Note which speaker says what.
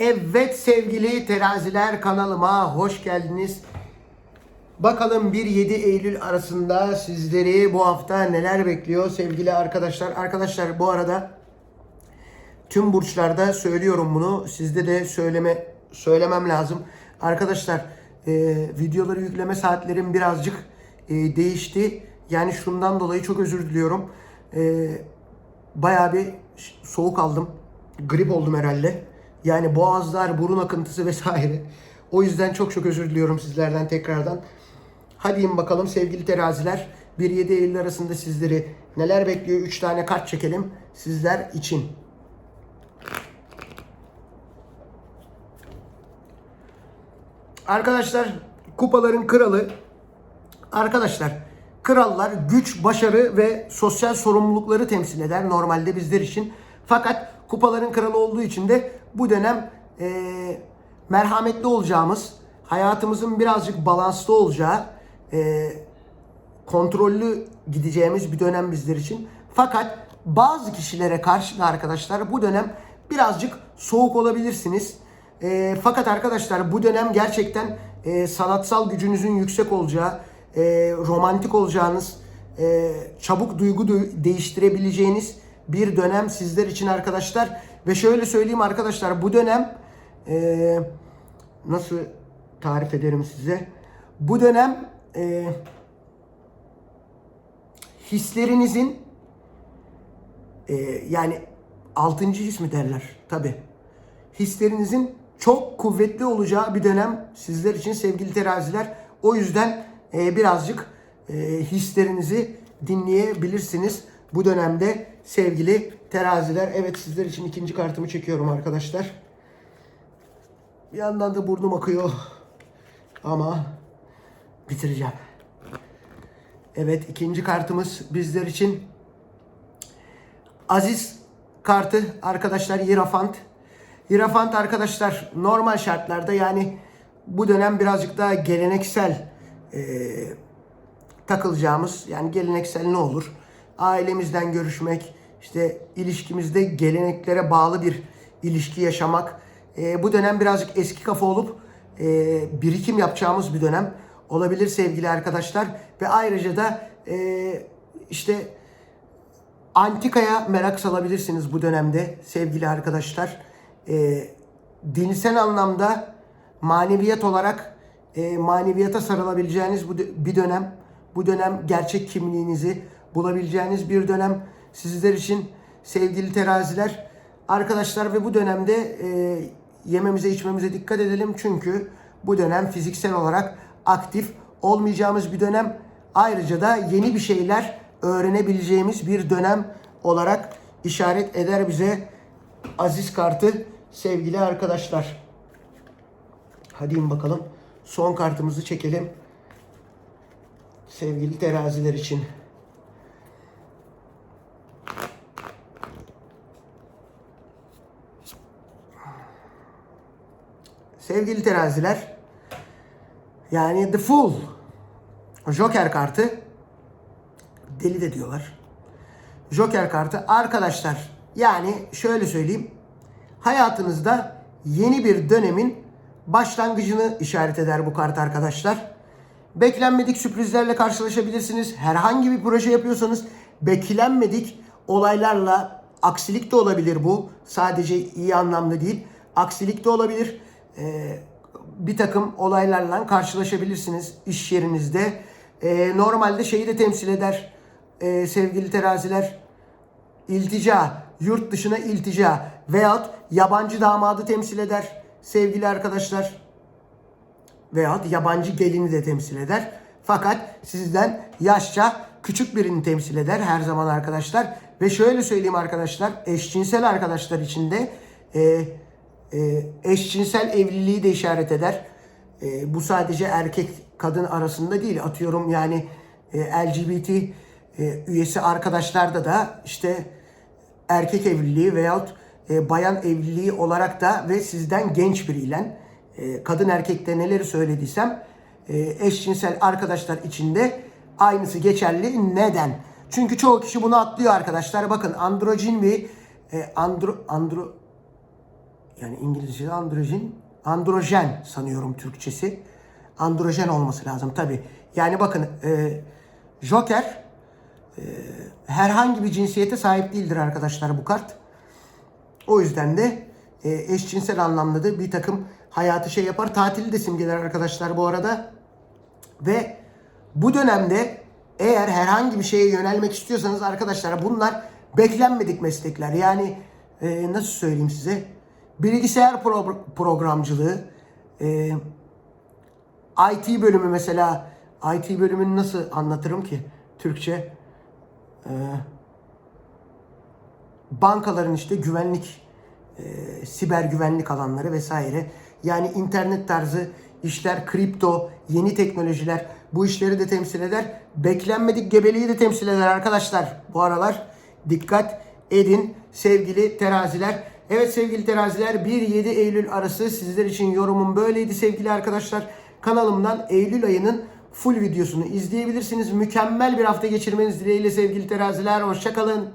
Speaker 1: Evet sevgili teraziler kanalıma hoş geldiniz. Bakalım 1-7 Eylül arasında sizleri bu hafta neler bekliyor sevgili arkadaşlar. Arkadaşlar bu arada tüm burçlarda söylüyorum bunu. Sizde de söyleme söylemem lazım. Arkadaşlar e, videoları yükleme saatlerim birazcık e, değişti. Yani şundan dolayı çok özür diliyorum. E, bayağı bir soğuk aldım. Grip oldum herhalde. Yani boğazlar, burun akıntısı vesaire. O yüzden çok çok özür diliyorum sizlerden tekrardan. Hadi bakalım sevgili teraziler. 1-7 Eylül arasında sizleri neler bekliyor? 3 tane kart çekelim sizler için. Arkadaşlar kupaların kralı Arkadaşlar krallar güç, başarı ve sosyal sorumlulukları temsil eder normalde bizler için. Fakat kupaların kralı olduğu için de bu dönem eee, merhametli olacağımız, hayatımızın birazcık balanslı olacağı, eee, kontrollü gideceğimiz bir dönem bizler için. Fakat bazı kişilere karşı da arkadaşlar bu dönem birazcık soğuk olabilirsiniz. E, fakat arkadaşlar bu dönem gerçekten e, sanatsal gücünüzün yüksek olacağı, e, romantik olacağınız, e, çabuk duygu değiştirebileceğiniz bir dönem sizler için arkadaşlar. Ve şöyle söyleyeyim arkadaşlar bu dönem e, nasıl tarif ederim size? Bu dönem e, hislerinizin e, yani altıncı his mi derler? Tabi. Hislerinizin çok kuvvetli olacağı bir dönem sizler için sevgili teraziler. O yüzden e, birazcık e, hislerinizi dinleyebilirsiniz bu dönemde sevgili teraziler. Evet sizler için ikinci kartımı çekiyorum arkadaşlar. Bir yandan da burnum akıyor. Ama bitireceğim. Evet ikinci kartımız bizler için Aziz kartı arkadaşlar Hierophant. Hierophant arkadaşlar normal şartlarda yani bu dönem birazcık daha geleneksel eee, takılacağımız yani geleneksel ne olur? Ailemizden görüşmek, işte ilişkimizde geleneklere bağlı bir ilişki yaşamak. Eee, bu dönem birazcık eski kafa olup eee, birikim yapacağımız bir dönem olabilir sevgili arkadaşlar. Ve ayrıca da eee, işte antikaya merak salabilirsiniz bu dönemde sevgili arkadaşlar. Ee, dinsel anlamda maneviyat olarak e, maneviyata sarılabileceğiniz bu bir dönem. Bu dönem gerçek kimliğinizi bulabileceğiniz bir dönem sizler için sevgili teraziler. Arkadaşlar ve bu dönemde e, yememize içmemize dikkat edelim çünkü bu dönem fiziksel olarak aktif olmayacağımız bir dönem. Ayrıca da yeni bir şeyler öğrenebileceğimiz bir dönem olarak işaret eder bize Aziz kartı sevgili arkadaşlar. Hadi bakalım. Son kartımızı çekelim. Sevgili teraziler için. Sevgili teraziler. Yani The Fool. Joker kartı. Deli de diyorlar. Joker kartı arkadaşlar yani şöyle söyleyeyim. Hayatınızda yeni bir dönemin başlangıcını işaret eder bu kart arkadaşlar. Beklenmedik sürprizlerle karşılaşabilirsiniz. Herhangi bir proje yapıyorsanız beklenmedik olaylarla aksilik de olabilir bu. Sadece iyi anlamda değil. Aksilik de olabilir. Ee, bir takım olaylarla karşılaşabilirsiniz iş yerinizde. Ee, normalde şeyi de temsil eder ee, sevgili teraziler. İltica, yurt dışına iltica veyahut yabancı damadı temsil eder sevgili arkadaşlar. Veyahut yabancı gelini de temsil eder. Fakat sizden yaşça küçük birini temsil eder her zaman arkadaşlar. Ve şöyle söyleyeyim arkadaşlar, eşcinsel arkadaşlar için de e, e, eşcinsel evliliği de işaret eder. E, bu sadece erkek kadın arasında değil. Atıyorum yani e, LGBT e, üyesi arkadaşlarda da işte erkek evliliği veyahut e, bayan evliliği olarak da ve sizden genç biriyle e, kadın erkekte neleri söylediysem e, eşcinsel arkadaşlar için de aynısı geçerli. Neden? Çünkü çoğu kişi bunu atlıyor arkadaşlar. Bakın androjin bir e, andro, andro Yani İngilizce'de androjen, androjen sanıyorum Türkçesi. Androjen olması lazım tabi. Yani bakın e, Joker e, herhangi bir cinsiyete sahip değildir arkadaşlar bu kart. O yüzden de e, eşcinsel anlamda da bir takım hayatı şey yapar. Tatili de simgeler arkadaşlar bu arada. Ve bu dönemde eğer herhangi bir şeye yönelmek istiyorsanız arkadaşlar bunlar beklenmedik meslekler. Yani e, nasıl söyleyeyim size? Bilgisayar pro- programcılığı, e, IT bölümü mesela IT bölümünü nasıl anlatırım ki Türkçe? E, bankaların işte güvenlik, e, siber güvenlik alanları vesaire. Yani internet tarzı işler, kripto, yeni teknolojiler bu işleri de temsil eder. Beklenmedik gebeliği de temsil eder arkadaşlar. Bu aralar dikkat edin sevgili teraziler. Evet sevgili teraziler 1-7 Eylül arası sizler için yorumum böyleydi sevgili arkadaşlar. Kanalımdan Eylül ayının full videosunu izleyebilirsiniz. Mükemmel bir hafta geçirmeniz dileğiyle sevgili teraziler. Hoşçakalın.